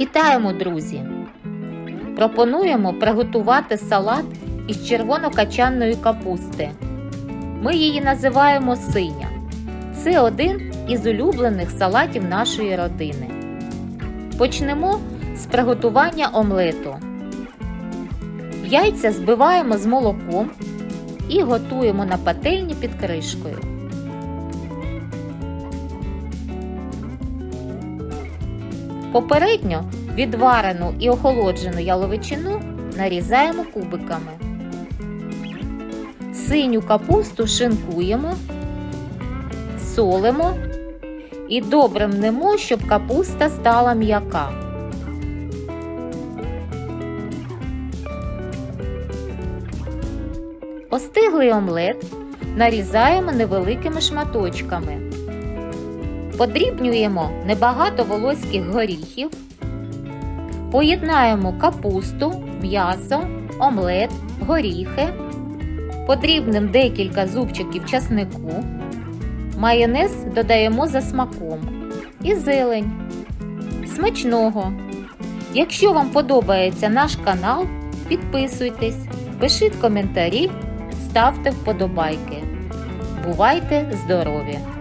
Вітаємо, друзі! Пропонуємо приготувати салат із червонокачанної капусти. Ми її називаємо синя. Це один із улюблених салатів нашої родини. Почнемо з приготування омлету. Яйця збиваємо з молоком і готуємо на пательні під кришкою. Попередньо відварену і охолоджену яловичину нарізаємо кубиками. Синю капусту шинкуємо, солимо і добре мнемо, щоб капуста стала м'яка. Остиглий омлет нарізаємо невеликими шматочками. Подрібнюємо небагато волоських горіхів. Поєднаємо капусту, м'ясо, омлет, горіхи. Подрібним декілька зубчиків часнику. Майонез додаємо за смаком. І зелень. Смачного! Якщо вам подобається наш канал, підписуйтесь, пишіть коментарі, ставте вподобайки. Бувайте здорові!